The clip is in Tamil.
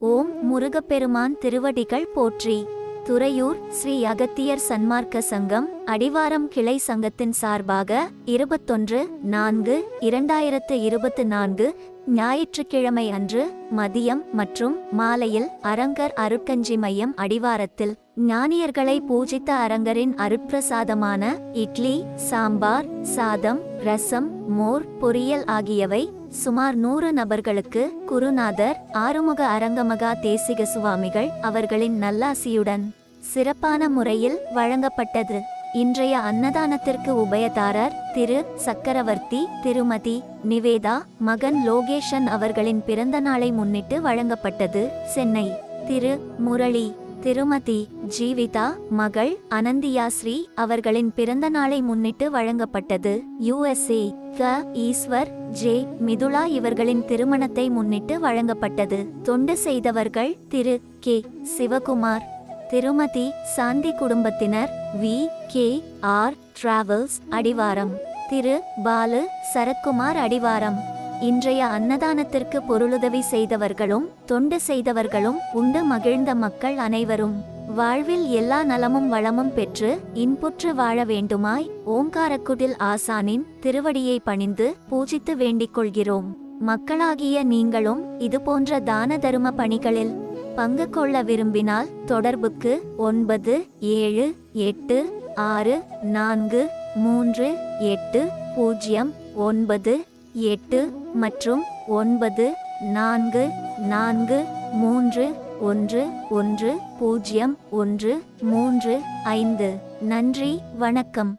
ஓம் முருகப்பெருமான் திருவடிகள் போற்றி. துறையூர் ஸ்ரீ அகத்தியர் சன்மார்க்க சங்கம் அடிவாரம் கிளை சங்கத்தின் சார்பாக இருபத்தொன்று நான்கு இரண்டாயிரத்து இருபத்து நான்கு ஞாயிற்றுக்கிழமை அன்று மதியம் மற்றும் மாலையில் அரங்கர் அருட்கஞ்சி மையம் அடிவாரத்தில் ஞானியர்களை பூஜித்த அரங்கரின் அருட்பிரசாதமான இட்லி சாம்பார் சாதம் ரசம் மோர் பொரியல் ஆகியவை சுமார் நூறு நபர்களுக்கு குருநாதர் ஆறுமுக அரங்கமகா தேசிக சுவாமிகள் அவர்களின் நல்லாசியுடன் சிறப்பான முறையில் வழங்கப்பட்டது. இன்றைய அன்னதானத்திற்கு உபயதாரர் திரு சக்கரவர்த்தி திருமதி நிவேதா மகன் லோகேஷன் அவர்களின் பிறந்த நாளை முன்னிட்டு வழங்கப்பட்டது. சென்னை திரு முரளி திருமதி ஜீவிதா மகள் அனந்தியாஸ்ரீ அவர்களின் பிறந்த நாளை முன்னிட்டு வழங்கப்பட்டது. யுஎஸ்ஏ க. ஈஸ்வர் ஜே. மிதுலா இவர்களின் திருமணத்தை முன்னிட்டு வழங்கப்பட்டது. தொண்டு செய்தவர்கள் திரு கே. சிவகுமார் திருமதி சாந்தி குடும்பத்தினர் வி. கே. ஆர். டிராவல்ஸ் அடிவாரம். திரு. பாலு சரத்குமார் அடிவாரம். இன்றைய அன்னதானத்திற்கு பொருளுதவி செய்தவர்களும் தொண்டு செய்தவர்களும் உண்டு மகிழ்ந்த மக்கள் அனைவரும். வாழ்வில் எல்லா நலமும் வளமும் பெற்று இன்புற்று வாழ வேண்டுமாய் ஓங்காரக்குடில் ஆசானின் திருவடியை பணிந்து பூஜித்து வேண்டிக் கொள்கிறோம். மக்களாகிய நீங்களும் இதுபோன்ற தான தரும பணிகளில் பங்கு கொள்ள விரும்பினால் தொடர்புக்கு ஒன்பது ஏழு எட்டு ஆறு நான்கு மூன்று எட்டு பூஜ்ஜியம் ஒன்பது எட்டு மற்றும் ஒன்பது நான்கு நான்கு மூன்று ஒன்று ஒன்று பூஜ்ஜியம் ஒன்று மூன்று ஐந்து. நன்றி வணக்கம்.